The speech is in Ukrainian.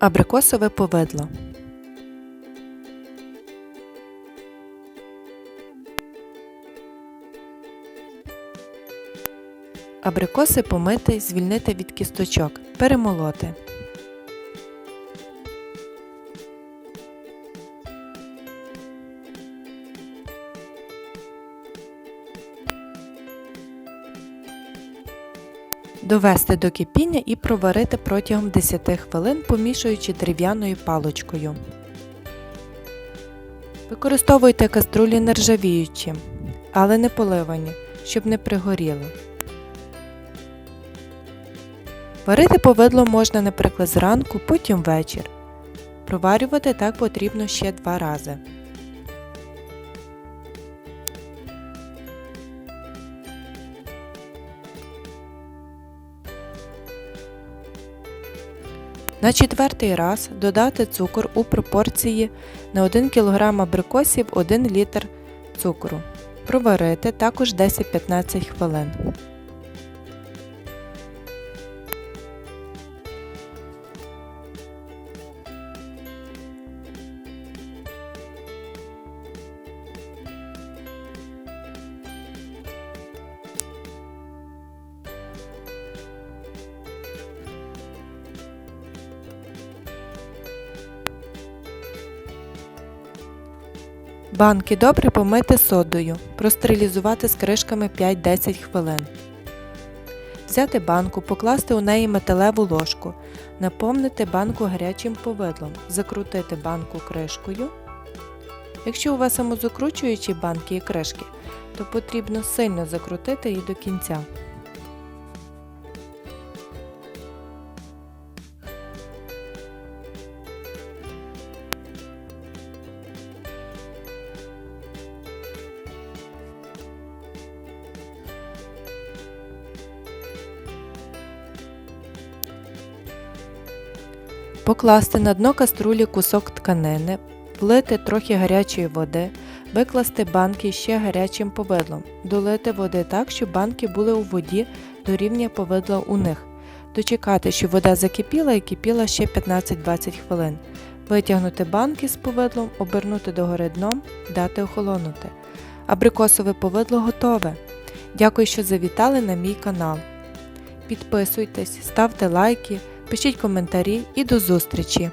Абрикосове повидло. Абрикоси помити, звільнити від кісточок, перемолоти. Довести до кипіння і проварити протягом 10 хвилин, помішуючи дерев'яною паличкою. Використовуйте каструлі нержавіючі, але не поливані, щоб не пригоріло. Варити повидло можна, наприклад, зранку, потім вечір. Проварювати так потрібно ще два рази. На четвертий раз додати цукор у пропорції на 1 кг абрикосів 1 літр цукру. Проварити також 10-15 хвилин. Банки добре помити содою, простерилізувати з кришками 5-10 хвилин. Взяти банку, покласти у неї металеву ложку, наповнити банку гарячим повидлом, закрутити банку кришкою. Якщо у вас самозакручуючі банки і кришки, то потрібно сильно закрутити її до кінця. Покласти на дно каструлі кусок тканини, влити трохи гарячої води, викласти банки ще гарячим повидлом, долити води так, щоб банки були у воді до рівня повидла у них. Дочекати, щоб вода закипіла і кипіла ще 15-20 хвилин. Витягнути банки з повидлом, обернути догори дном, дати охолонути. Абрикосове повидло готове. Дякую, що завітали на мій канал. Підписуйтесь, ставте лайки. Пишіть коментарі і до зустрічі!